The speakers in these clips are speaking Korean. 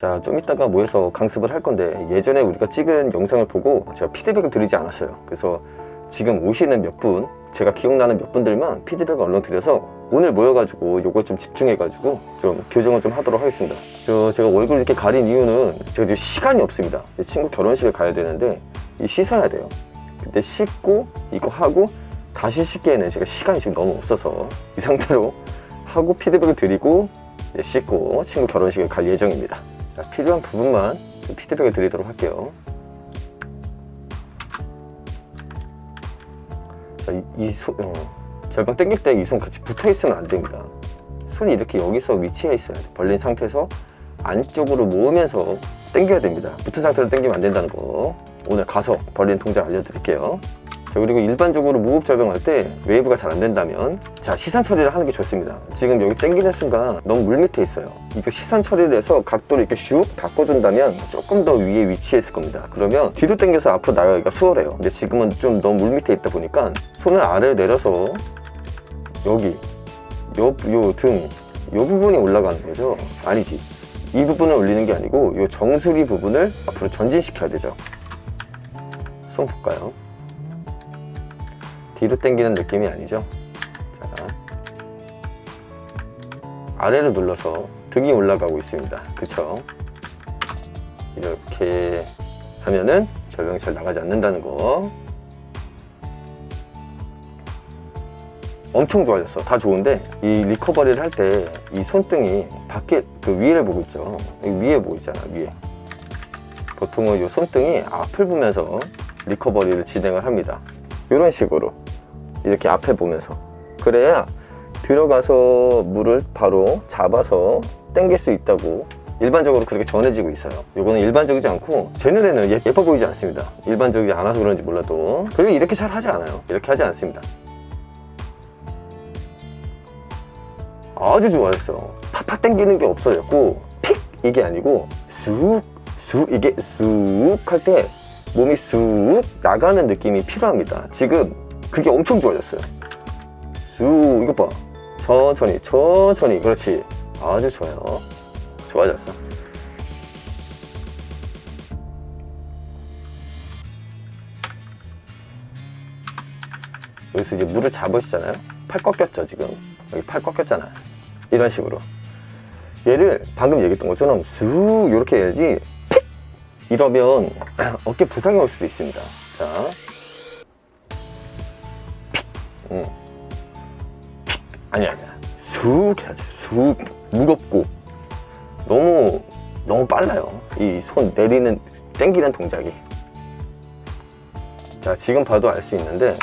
자, 좀 이따가 모여서 강습을 할 건데 예전에 우리가 찍은 영상을 보고 제가 피드백을 드리지 않았어요. 그래서 지금 오시는 몇 분, 제가 기억나는 몇 분들만 피드백을 얼른 드려서 오늘 모여가지고 요거 좀 집중해가지고 좀 교정을 좀 하도록 하겠습니다. 저 제가 얼굴 이렇게 가린 이유는 제가 지금 시간이 없습니다. 이 친구 결혼식에 가야 되는데 이 씻어야 돼요. 근데 씻고 이거 하고 다시 씻기에는 제가 시간이 지금 너무 없어서 이 상태로 하고 피드백을 드리고 씻고 친구 결혼식에 갈 예정입니다. 자, 필요한 부분만 좀 피드백을 드리도록 할게요. 자, 이, 이 손, 어, 절방 당길 때 이 손 같이 붙어 있으면 안 됩니다. 손이 이렇게 여기서 위치해 있어야 돼. 벌린 상태에서 안쪽으로 모으면서 당겨야 됩니다. 붙은 상태로 당기면 안 된다는 거. 오늘 가서 벌린 동작 알려드릴게요. 자, 그리고 일반적으로 무호흡 절병할 때 웨이브가 잘 안 된다면 자 시선 처리를 하는 게 좋습니다. 지금 여기 당기는 순간 너무 물 밑에 있어요. 이거 시선 처리를 해서 각도를 이렇게 슉 바꿔준다면 조금 더 위에 위치해 있을 겁니다. 그러면 뒤로 당겨서 앞으로 나가기가 수월해요. 근데 지금은 좀 너무 물 밑에 있다 보니까 손을 아래로 내려서 여기 요요등요 부분이 올라가는 거죠. 아니지. 이 부분을 올리는 게 아니고 요 정수리 부분을 앞으로 전진시켜야 되죠. 손 볼까요? 뒤로 당기는 느낌이 아니죠. 자, 아래로 눌러서 등이 올라가고 있습니다. 그쵸? 이렇게 하면은 절벽이 잘 나가지 않는다는 거. 엄청 좋아졌어. 다 좋은데 이 리커버리를 할 때 이 손등이 밖에 그 위를 보고 있죠. 위에 보고 있잖아. 위에. 보통은 이 손등이 앞을 보면서 리커버리를 진행을 합니다. 이런 식으로 이렇게 앞에 보면서 그래야 들어가서 물을 바로 잡아서 당길 수 있다고 일반적으로 그렇게 전해지고 있어요. 이거는 일반적이지 않고 제 눈에는 예- 예뻐 보이지 않습니다. 일반적이지 않아서 그런지 몰라도 그리고 이렇게 잘 하지 않아요. 이렇게 하지 않습니다. 아주 좋아졌어. 팍팍 당기는 게 없어졌고 픽 이게 아니고 쑥 쑥 이게 쑥 할 때 몸이 쑥 나가는 느낌이 필요합니다. 지금 그게 엄청 좋아졌어요. 쑥 이것 봐. 천천히 천천히 그렇지. 아주 좋아요. 좋아졌어. 여기서 이제 물을 잡으시잖아요. 팔 꺾였죠 지금. 여기 팔 꺾였잖아요. 이런 식으로. 얘를 방금 얘기했던 것처럼 쑥 이렇게 해야지 픽 이러면 어깨 부상이 올 수도 있습니다. 아니야 아니야. 쑥 해야지. 쑥 무겁고 너무 너무 빨라요. 이 손 내리는 당기는 동작이. 자, 지금 봐도 알 수 있는데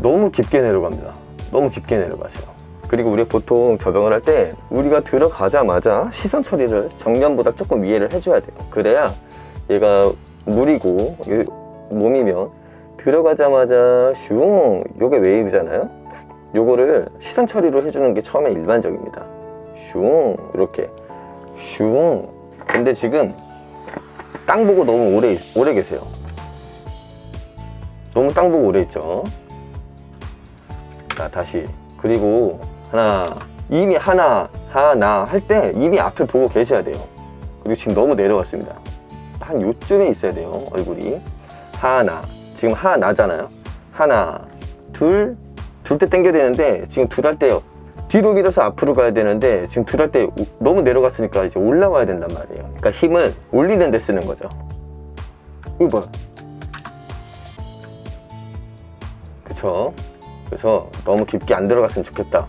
너무 깊게 내려갑니다. 너무 깊게 내려가세요. 그리고 우리 보통 저병을 할 때 우리가 들어가자마자 시선 처리를 정면보다 조금 위에를 해줘야 돼요. 그래야 얘가 물이고 이 몸이면 들어가자마자 슝 요게 웨이브잖아요. 요거를 시선 처리로 해주는 게 처음에 일반적입니다. 슝 이렇게 슝 근데 지금 땅 보고 너무 오래 오래 계세요. 너무 땅 보고 오래 있죠. 자 다시 그리고 하나 이미 하나 하나 할 때 이미 앞을 보고 계셔야 돼요 그리고 지금 너무 내려갔습니다 한 요쯤에 있어야 돼요 얼굴이 하나 지금 하나잖아요 하나 둘 둘 때 당겨야 되는데 지금 둘 할 때 뒤로 밀어서 앞으로 가야 되는데 지금 둘 할 때 너무 내려갔으니까 이제 올라와야 된단 말이에요 그러니까 힘을 올리는 데 쓰는 거죠 이거 봐 그쵸 그래서 너무 깊게 안 들어갔으면 좋겠다.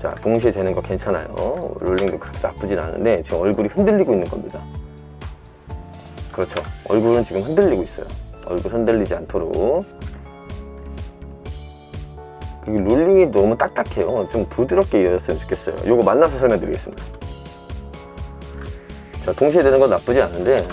자, 동시에 되는 거 괜찮아요. 롤링도 그렇게 나쁘진 않은데 지금 얼굴이 흔들리고 있는 겁니다. 그렇죠. 얼굴은 지금 흔들리고 있어요. 얼굴 흔들리지 않도록. 그리고 롤링이 너무 딱딱해요. 좀 부드럽게 이어졌으면 좋겠어요. 요거 만나서 설명드리겠습니다. 자, 동시에 되는 건 나쁘지 않은데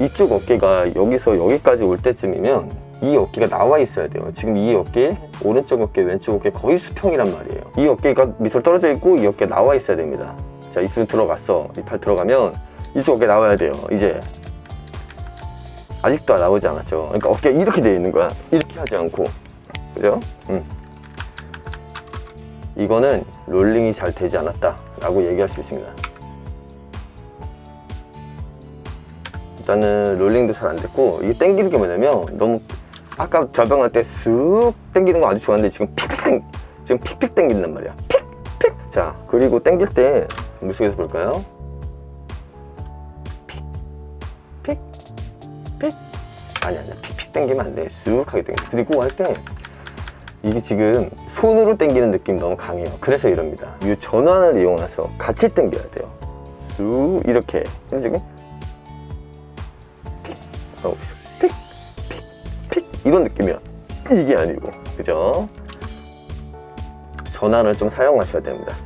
이쪽 어깨가 여기서 여기까지 올 때쯤이면 이 어깨가 나와 있어야 돼요. 지금 이 어깨, 오른쪽 어깨, 왼쪽 어깨 거의 수평이란 말이에요. 이 어깨가 밑으로 떨어져 있고 이 어깨 나와 있어야 됩니다. 자, 이슬 들어갔어. 이팔 들어가면 이쪽 어깨 나와야 돼요. 이제 아직도 나오지 않았죠. 그러니까 어깨가 이렇게 돼 있는 거야. 이렇게 하지 않고. 그죠? 응. 이거는 롤링이 잘 되지 않았다 라고 얘기할 수 있습니다 일단은 롤링도 잘 안 됐고 이게 당기는 게 뭐냐면 너무 아까 절벽할 때쓱 당기는 거 아주 좋았는데 지금 픽픽 당 지금 픽픽 당긴단 말이야 픽픽 자 그리고 당길 때 물속에서 볼까요 아니 아니 픽픽 당기면 안돼. 쓱 하게 당겨. 그리고 할 때 이게 지금 손으로 당기는 느낌 너무 강해요. 그래서 이럽니다. 이 전환을 이용해서 같이 당겨야 돼요. 쑥 이렇게. 근데 지금 픽. 하고 있어 픽픽 픽. 이런 느낌이야. 이게 아니고. 그죠? 전환을 좀 사용하셔야 됩니다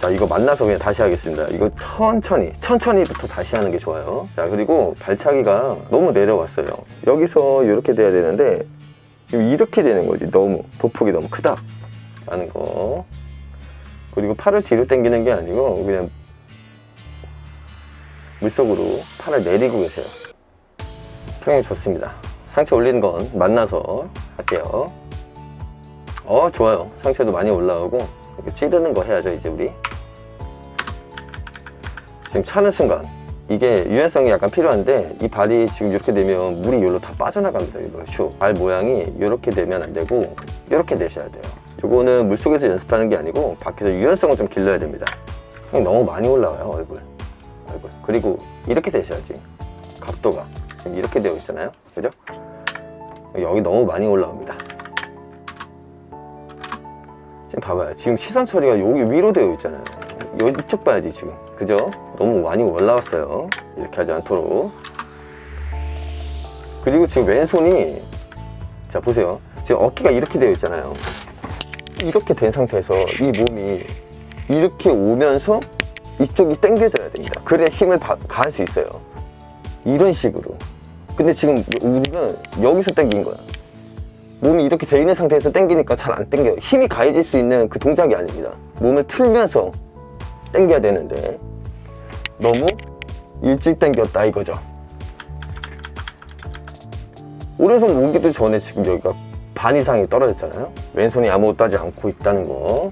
자 이거 만나서 그냥 다시 하겠습니다. 이거 천천히 천천히부터 다시 하는 게 좋아요. 자 그리고 발차기가 너무 내려왔어요. 여기서 이렇게 돼야 되는데 지금 이렇게 되는 거지. 너무 보폭이 너무 크다. 라는 거. 그리고 팔을 뒤로 당기는 게 아니고 그냥 물속으로 팔을 내리고 계세요. 평이 좋습니다. 상체 올리는 건 만나서 할게요. 어 좋아요. 상체도 많이 올라오고 찌르는 거 해야죠 이제 우리 지금 차는 순간. 이게 유연성이 약간 필요한데 이 발이 지금 이렇게 되면 물이 여기로 다 빠져나갑니다 이거 슈발 모양이 이렇게 되면 안 되고 이렇게 되셔야 돼요. 이거는 물속에서 연습하는 게 아니고 밖에서 유연성을 좀 길러야 됩니다. 형이 너무 많이 올라와요 얼굴. 얼굴. 그리고 이렇게 되셔야지. 각도가. 지금 이렇게 되어 있잖아요. 그죠? 여기 너무 많이 올라옵니다. 지금 봐봐요. 지금 시선 처리가 여기 위로 되어 있잖아요. 이쪽 봐야지 지금. 그죠? 너무 많이 올라왔어요. 이렇게 하지 않도록. 그리고 지금 왼손이 자 보세요. 지금 어깨가 이렇게 되어 있잖아요. 이렇게 된 상태에서 이 몸이 이렇게 오면서 이쪽이 당겨져야 됩니다. 그래야 힘을 바- 가할 수 있어요. 이런 식으로. 근데 지금 우리는 여기서 당긴 거야. 몸이 이렇게 돼 있는 상태에서 당기니까 잘 안 당겨요. 힘이 가해질 수 있는 그 동작이 아닙니다. 몸을 틀면서 당겨야 되는데 너무 일찍 당겼다 이거죠. 오른손 오기도 전에 지금 여기가 반 이상이 떨어졌잖아요. 왼손이 아무것도 하지 않고 있다는 거.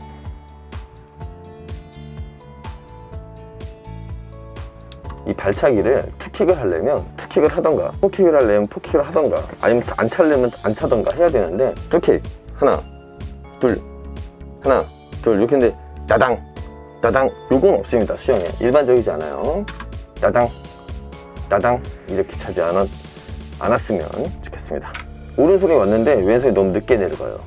이 발차기를 투킥을 하려면 투킥을 하던가 포킥을 하려면 포킥을 하던가 아니면 안 차려면 안 차던가 해야 되는데 투킥 하나 둘 하나 둘 이렇게 했는데 야당 야당. 요건 없습니다 수영에. 일반적이지 않아요. 야당 야당. 이렇게 차지 않았, 않았으면 좋겠습니다. 오른손이 왔는데 왼손이 너무 늦게 내려가요.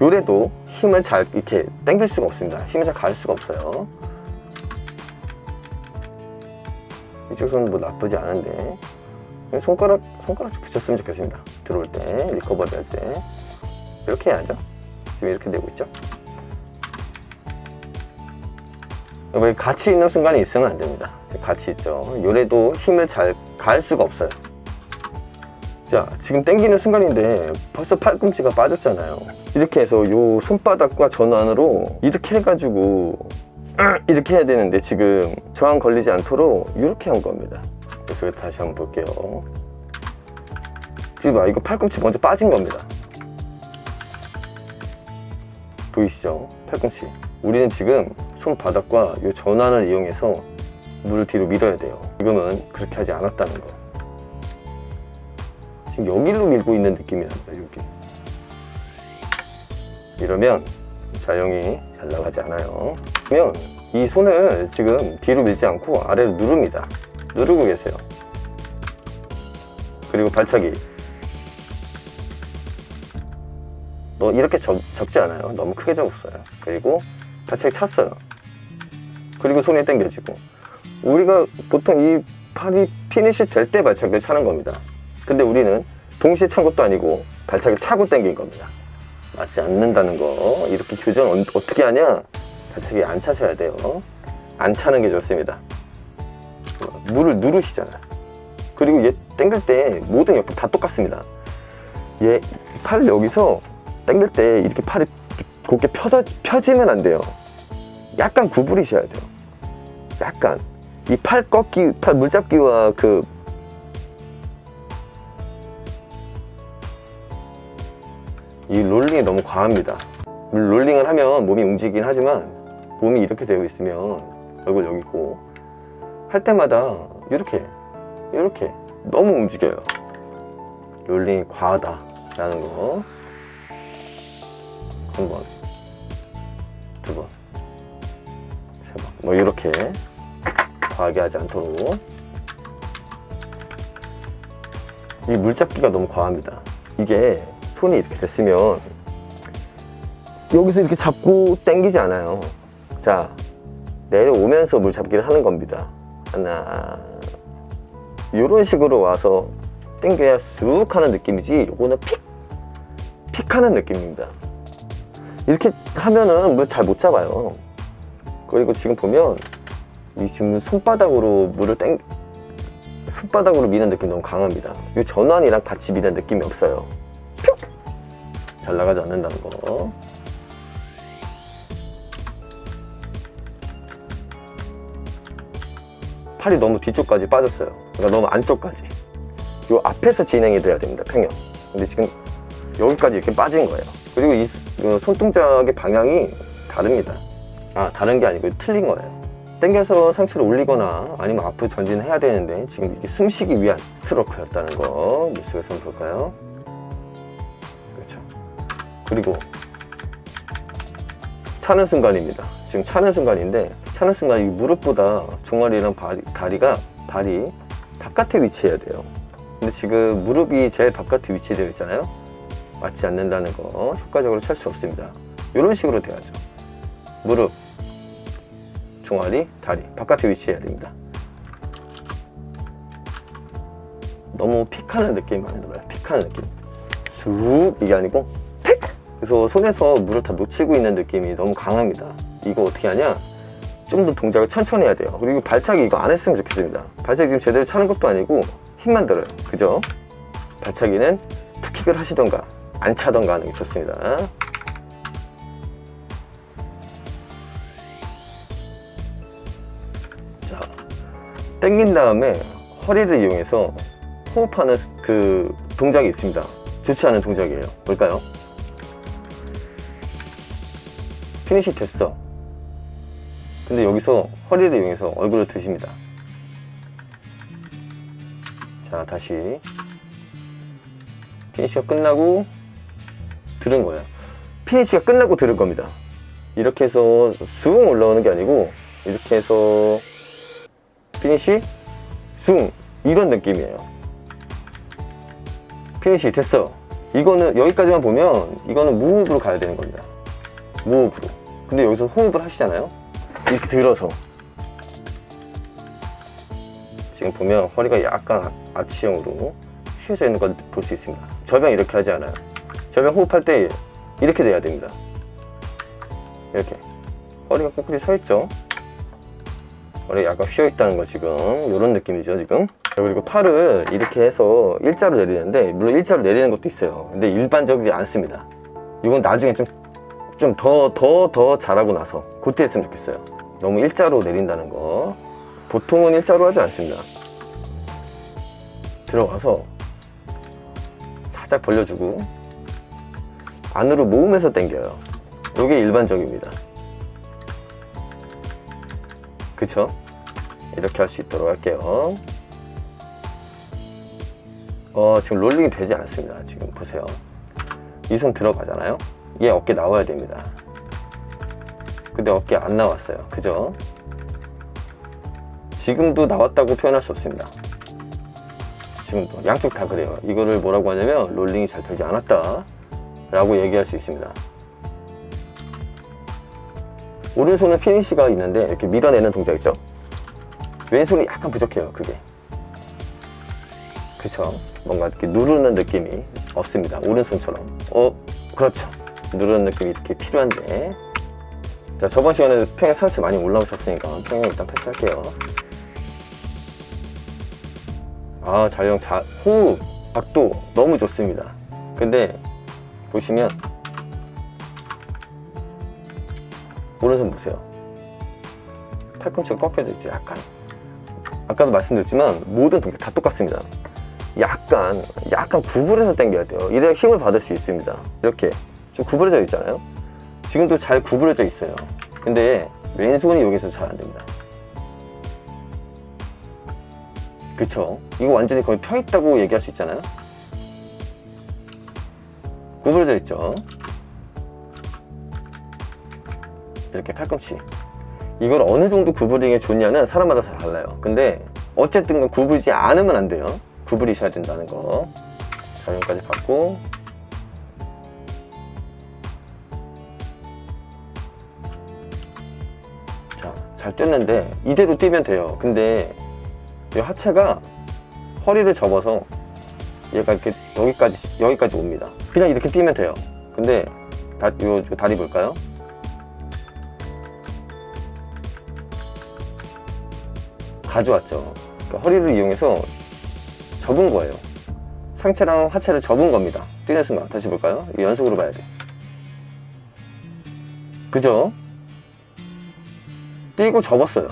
요래도 힘을 잘 이렇게 당길 수가 없습니다. 힘을 잘 가할 수가 없어요. 이쪽 손은 뭐 나쁘지 않은데. 손가락 손가락 좀 붙였으면 좋겠습니다. 들어올 때 리커버리 할 때. 이렇게 해야죠. 지금 이렇게 되고 있죠 같이 있는 순간이 있으면 안 됩니다 같이 있죠 요래도 힘을 잘 가할 수가 없어요 자 지금 당기는 순간인데 벌써 팔꿈치가 빠졌잖아요 이렇게 해서 요 손바닥과 전환으로 이렇게 해가지고 이렇게 해야 되는데 지금 저항 걸리지 않도록 이렇게 한 겁니다. 그래서 다시 한번 볼게요. 지금 봐, 이거 팔꿈치 먼저 빠진 겁니다. 보이시죠? 팔꿈치. 우리는 지금 손바닥과 이 전환을 이용해서 물을 뒤로 밀어야 돼요. 지금은 그렇게 하지 않았다는 거. 지금 여기로 밀고 있는 느낌이 납니다, 여기. 이러면 자영이 잘 나가지 않아요. 그러면 이 손을 지금 뒤로 밀지 않고 아래로 누릅니다. 누르고 계세요. 그리고 발차기. 너 이렇게 적, 적지 않아요. 너무 크게 적었어요. 그리고 발차기 찼어요. 그리고 손이 당겨지고. 우리가 보통 이 팔이 피니시 될 때 발차기를 차는 겁니다. 근데 우리는 동시에 찬 것도 아니고 발차기를 차고 당긴 겁니다. 맞지 않는다는 거. 이렇게 교정 은 어떻게 하냐? 발차기 안 차셔야 돼요. 안 차는 게 좋습니다. 물을 누르시잖아요. 그리고 얘 당길 때 모든 옆에 다 똑같습니다. 얘 팔을 여기서 당길 때 이렇게 팔이 곱게 펴지면 안 돼요. 약간 구부리셔야 돼요 약간 이 팔 꺾기 팔 물잡기와 그 이 롤링이 너무 과합니다. 롤링을 하면 몸이 움직이긴 하지만 몸이 이렇게 되어 있으면 얼굴 여기 있고 할 때마다 이렇게 이렇게 너무 움직여요. 롤링이 과하다라는 거. 한 번, 뭐 이렇게 과하게 하지 않도록. 이 물잡기가 너무 과합니다. 이게 손이 이렇게 됐으면 여기서 이렇게 잡고 당기지 않아요. 자, 내려오면서 물잡기를 하는 겁니다. 하나, 이런 식으로 와서 당겨야 쑥 하는 느낌이지, 요거는 픽! 픽 하는 느낌입니다. 이렇게 하면은 물 잘 못 잡아요. 그리고 지금 보면, 이 지금 손바닥으로 물을 땡, 손바닥으로 미는 느낌 너무 강합니다. 이 전환이랑 같이 미는 느낌이 없어요. 뿅! 잘 나가지 않는다는 거. 팔이 너무 뒤쪽까지 빠졌어요. 그러니까 너무 안쪽까지. 요 앞에서 진행이 돼야 됩니다, 평형. 근데 지금 여기까지 이렇게 빠진 거예요. 그리고 이 어, 손동작의 방향이 다릅니다. 아, 다른 게 아니고 틀린 거예요. 당겨서 상체를 올리거나 아니면 앞으로 전진해야 되는데 지금 이게 숨쉬기 위한 스트로크였다는 거 물속에서 볼까요? 그렇죠. 그리고 차는 순간입니다. 지금 차는 순간인데 차는 순간 이 무릎보다 종아리랑 발이, 다리가 발이 바깥에 위치해야 돼요. 근데 지금 무릎이 제일 바깥에 위치되어 있잖아요. 맞지 않는다는 거 효과적으로 찰 수 없습니다. 이런 식으로 돼야죠. 무릎, 종아리, 다리 바깥에 위치해야 됩니다. 너무 픽하는 느낌 만들어요. 픽하는 느낌. 쑥 이게 아니고 픽. 그래서 손에서 물을 다 놓치고 있는 느낌이 너무 강합니다. 이거 어떻게 하냐? 좀 더 동작을 천천히 해야 돼요. 그리고 발차기 이거 안 했으면 좋겠습니다. 발차기 지금 제대로 차는 것도 아니고 힘만 들어요. 그죠? 발차기는 툭킥을 하시던가 안 차던가 하는 게 좋습니다. 당긴 다음에 허리를 이용해서 호흡하는 그 동작이 있습니다. 좋지 않은 동작이에요. 뭘까요? 피니시 됐어. 근데 여기서 허리를 이용해서 얼굴을 드십니다. 자, 다시. 피니시가 끝나고 들은 거예요. 피니시가 끝나고 들은 겁니다. 이렇게 해서 숭 올라오는 게 아니고, 이렇게 해서 피니시, 숭. 이런 느낌이에요. 피니시 됐어. 이거는 여기까지만 보면 이거는 무호흡으로 가야 되는 겁니다. 무호흡으로. 근데 여기서 호흡을 하시잖아요. 이렇게 들어서. 지금 보면 허리가 약간 아- 아치형으로 휘어져 있는 걸 볼 수 있습니다. 저병 이렇게 하지 않아요. 저병 호흡할 때 이렇게 돼야 됩니다. 이렇게. 허리가 꼿꼿이 서 있죠. 허리가 약간 휘어 있다는 거 지금. 이런 느낌이죠, 지금. 그리고 팔을 이렇게 해서 일자로 내리는데, 물론 일자로 내리는 것도 있어요. 근데 일반적이지 않습니다. 이건 나중에 좀 좀 더, 더, 더 잘하고 나서 그때 했으면 좋겠어요. 너무 일자로 내린다는 거. 보통은 일자로 하지 않습니다. 들어가서 살짝 벌려주고 안으로 모으면서 당겨요. 이게 일반적입니다. 그쵸? 이렇게 할 수 있도록 할게요. 어, 지금 롤링이 되지 않습니다. 지금 보세요. 이 손 들어가잖아요. 얘 어깨 나와야 됩니다. 근데 어깨 안 나왔어요. 그죠? 지금도 나왔다고 표현할 수 없습니다. 지금도 양쪽 다 그래요. 이거를 뭐라고 하냐면 롤링이 잘 되지 않았다 라고 얘기할 수 있습니다. 오른손은 피니시가 있는데 이렇게 밀어내는 동작 있죠? 왼손이 약간 부족해요. 그게. 그쵸? 뭔가 이렇게 누르는 느낌이 없습니다. 오른손처럼. 어, 그렇죠. 누르는 느낌이 이렇게 필요한데. 자, 저번 시간에 평행 상체 많이 올라오셨으니까 평행 일단 패스할게요. 아, 자영 자, 호흡, 각도 너무 좋습니다. 근데 보시면 오른손 보세요. 팔꿈치가 꺾여져 있죠, 약간. 아까도 말씀드렸지만 모든 동작 다 똑같습니다. 약간 약간 구부려서 당겨야 돼요. 이래야 힘을 받을 수 있습니다. 이렇게 좀 구부러져 있잖아요. 지금도 잘 구부러져 있어요. 근데 왼손이 여기서 잘 안 됩니다. 그쵸? 이거 완전히 거의 펴 있다고 얘기할 수 있잖아요. 구부러져 있죠. 이렇게 팔꿈치. 이걸 어느 정도 구부리는 게 좋냐는 사람마다 다 달라요. 근데 어쨌든 간 구부리지 않으면 안 돼요. 구부리셔야 된다는 거. 자, 여기까지 받고. 자, 잘 뛰었는데 이대로 뛰면 돼요. 근데 이 하체가 허리를 접어서 얘가 이렇게 여기까지 여기까지 옵니다. 그냥 이렇게 뛰면 돼요. 근데 다, 요, 요 다리 볼까요? 가져왔죠. 그러니까 허리를 이용해서 접은 거예요. 상체랑 하체를 접은 겁니다. 뛰는 순간 다시 볼까요? 연속으로 봐야 돼. 그죠? 뛰고 접었어요.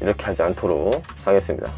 이렇게 하지 않도록 하겠습니다.